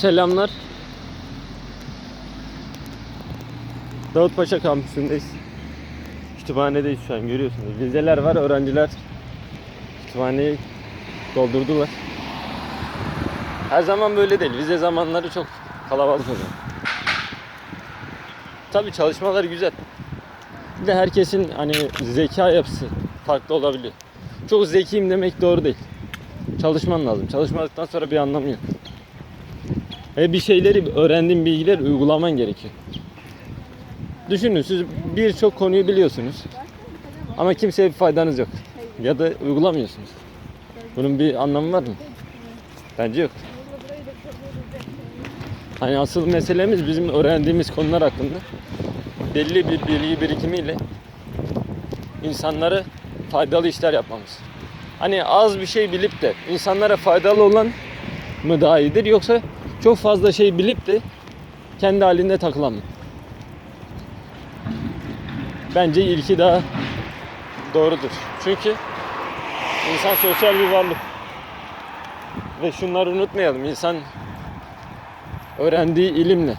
Selamlar. Davutpaşa kampüsündeyiz. Kütüphanedeyiz şu an görüyorsunuz. Vizeler var, öğrenciler kütüphaneyi doldurdular. Her zaman böyle değil. Vize zamanları çok kalabalık oluyor. Tabii çalışmalar güzel. Bir de herkesin hani zeka yapısı farklı olabiliyor. Çok zekiyim demek doğru değil. Çalışman lazım. Çalışmadıktan sonra bir anlamı yok. Ve bir şeyleri öğrendiğin bilgiler uygulaman gerekiyor. Düşünün siz birçok konuyu biliyorsunuz. Ama kimseye bir faydanız yok. Ya da uygulamıyorsunuz. Bunun bir anlamı var mı? Bence yok. Hani asıl meselemiz bizim öğrendiğimiz konular hakkında belli bir bilgi birikimiyle insanlara faydalı işler yapmamız. Hani az bir şey bilip de insanlara faydalı olan mı daha iyidir yoksa çok fazla şey bilip de kendi halinde takılan mı? Bence ilki daha doğrudur. Çünkü insan sosyal bir varlık. Ve şunları unutmayalım. İnsan öğrendiği ilimle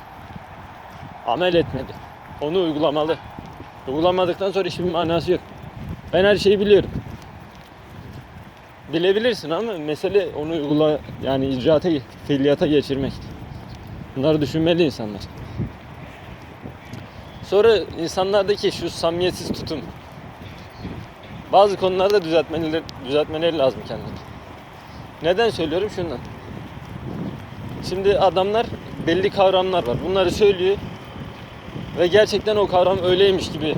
amel etmeli. Onu uygulamalı. Uygulamadıktan sonra hiçbir manası yok. Ben her şeyi biliyorum. Bilebilirsin ama mesele onu uygula yani icraata, fiiliyata geçirmek. Bunları düşünmeli insanlar. Sonra insanlardaki şu samimiyetsiz tutum. Bazı konularda düzeltmeleri, düzeltmeleri lazım kendini. Neden söylüyorum? Şundan. Şimdi adamlar belli kavramlar var. Bunları söylüyor ve gerçekten o kavram öyleymiş gibi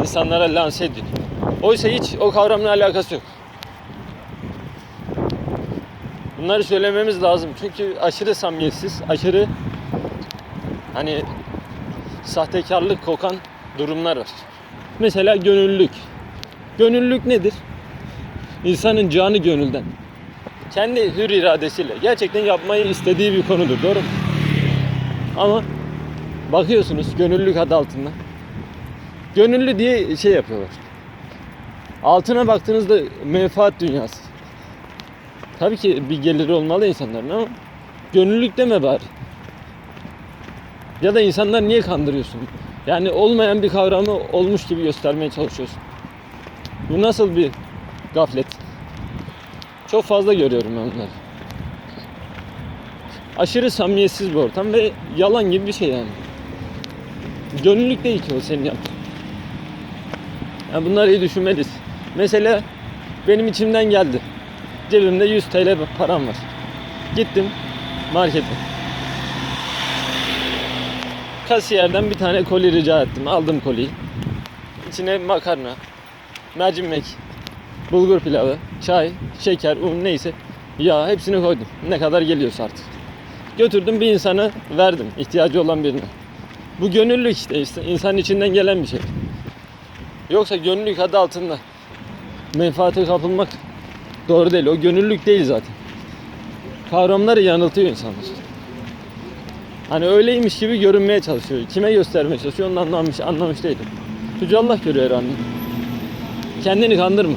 insanlara lanse ediyor. Oysa hiç o kavramla alakası yok. Bunları söylememiz lazım. Çünkü aşırı samimiyetsiz, aşırı hani sahtekarlık kokan durumlar var. Mesela gönüllülük. Gönüllülük nedir? İnsanın canı gönülden. Kendi hür iradesiyle gerçekten yapmayı istediği bir konudur. Doğru mu? Ama bakıyorsunuz gönüllülük adı altında. Gönüllü diye şey yapıyorlar. Altına baktığınızda menfaat dünyası. Tabii ki bir geliri olmalı insanların ama gönüllülük deme bari. Ya da insanlar niye kandırıyorsun? Yani olmayan bir kavramı olmuş gibi göstermeye çalışıyorsun. Bu nasıl bir gaflet? Çok fazla görüyorum ben bunları. Aşırı samimiyetsiz bir ortam ve yalan gibi bir şey yani. Gönüllülük değil ki o senin yaptığın. Yani bunları iyi düşünmeliyiz. Mesela benim içimden geldi. Cebimde 100 TL param var. Gittim markete. Kasiyerden bir tane koli rica ettim. Aldım koliyi. İçine makarna, mercimek, bulgur pilavı, çay, şeker, un neyse yağ hepsini koydum. Ne kadar geliyorsa artık. Götürdüm bir insana verdim. ihtiyacı olan birine. Bu gönüllülük işte, insanın içinden gelen bir şey. Yoksa gönüllülük adı altında menfaate kapılmak doğru değil. O gönüllülük değil zaten. Kavramları yanıltıyor insanlar. Hani öyleymiş gibi görünmeye çalışıyor. Kime göstermeye çalışıyor onu anlamış, anlamış değilim. Yüce Allah görüyor herhalde. Kendini kandırma.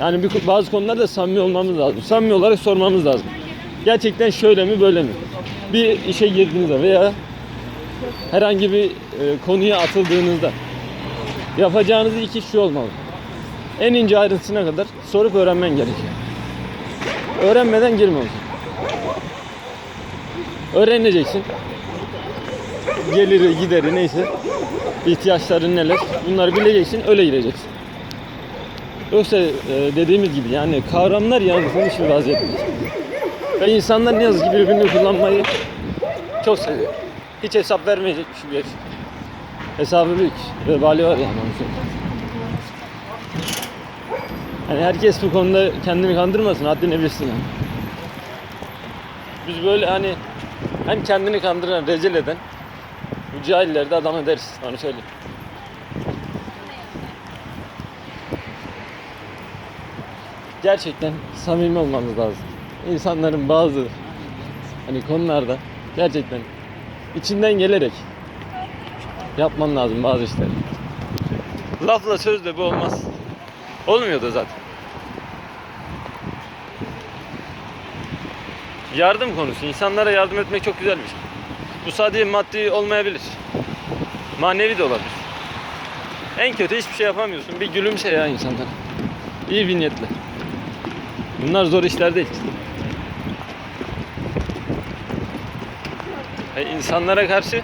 Yani bir, bazı konularda samimi olmamız lazım. Samimi olarak sormamız lazım. Gerçekten şöyle mi böyle mi? Bir işe girdiğinizde veya herhangi bir e, konuya atıldığınızda yapacağınız iki şu olmalı. En ince ayrıntısına kadar sorup öğrenmen gerekiyor. Öğrenmeden girme o zaman. Öğreneceksin. Geliri, gideri neyse ihtiyaçların neler bunları bileceksin öyle gireceksin. Yoksa e, dediğimiz gibi yani kavramlar yanlış bir vaziyette. Ve insanlar ne yazık ki birbirini kullanmayı çok seviyor. Hiç hesap vermeyecekmiş bir herif. Hesabı büyük. Vebali var yani. Yani herkes bu konuda kendini kandırmasın, haddini bilsin yani. Biz böyle hani hem kendini kandıran, rezil eden bu cahilleri de adam ederiz. Onu söyleyeyim. Gerçekten samimi olmamız lazım. İnsanların bazı hani konularda gerçekten içinden gelerek yapman lazım bazı işleri. Lafla sözle bu olmaz. Olmuyor da zaten. Yardım konusu. İnsanlara yardım etmek çok güzel bir şey. Bu sadece maddi olmayabilir. Manevi de olabilir. En kötü hiçbir şey yapamıyorsun. Bir gülümse ya insanlara. İyi bir niyetle. Bunlar zor işler değil. E, insanlara karşı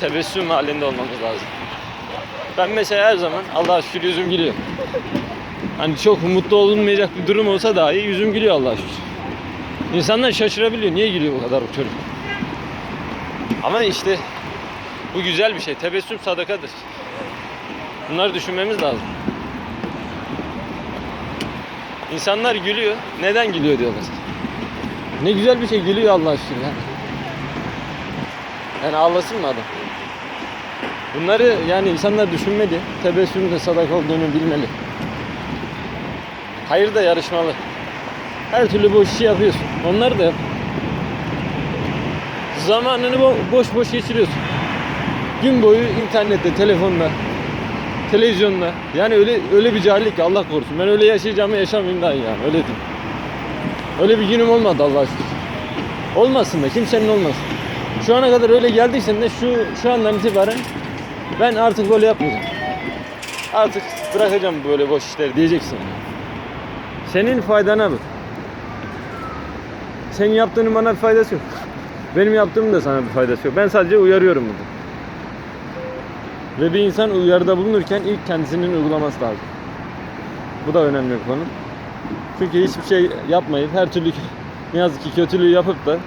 tebessüm halinde olmamız lazım. Ben mesela her zaman Allah'a şükür yüzüm gülüyor. Hani çok mutlu olunmayacak bir durum olsa dahi yüzüm gülüyor Allah'a şükür. İnsanlar şaşırabiliyor. Niye gülüyor bu kadar bu çocuk? Ama işte bu güzel bir şey. Tebessüm sadakadır. Bunları düşünmemiz lazım. İnsanlar gülüyor. Neden gülüyor diyorlar. Ne güzel bir şey gülüyor Allah şükür yani. Yani ağlasın mı adam? Bunları yani insanlar düşünmeli. Tebessümün de sadaka olduğunu bilmeli. Hayır da yarışmalı. Her türlü boş işi yapıyorsun. Onları da. Zamanını bo- boş boş geçiriyorsun. Gün boyu internette, telefonda, televizyonda. Yani öyle öyle bir cahillik ki Allah korusun. Ben öyle yaşayacağımı yaşamayayım daha yani. Öyle diyeyim. Öyle bir günüm olmadı Allah'a şükür. Olmasın da kimsenin olmasın. Şu ana kadar öyle geldiysen de şu şu andan itibaren ben artık böyle yapmayacağım. Artık bırakacağım böyle boş işleri diyeceksin. Senin faydana bak. Senin yaptığının bana bir faydası yok. Benim yaptığımın da sana bir faydası yok. Ben sadece uyarıyorum bunu. Ve bir insan uyarıda bulunurken ilk kendisinin uygulaması lazım. Bu da önemli bir konu. Çünkü hiçbir şey yapmayıp her türlü ne yazık ki kötülüğü yapıp da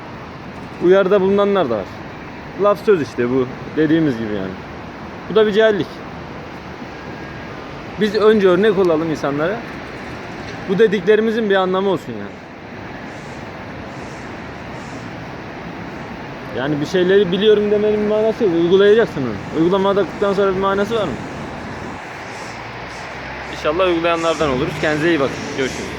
uyarıda bulunanlar da var. Laf söz işte bu dediğimiz gibi yani. Bu da bir cahillik. Biz önce örnek olalım insanlara. Bu dediklerimizin bir anlamı olsun yani. Yani bir şeyleri biliyorum demenin bir manası yok. Uygulayacaksın onu. Uygulamadıktan sonra bir manası var mı? İnşallah uygulayanlardan oluruz. Kendinize iyi bakın. Görüşürüz.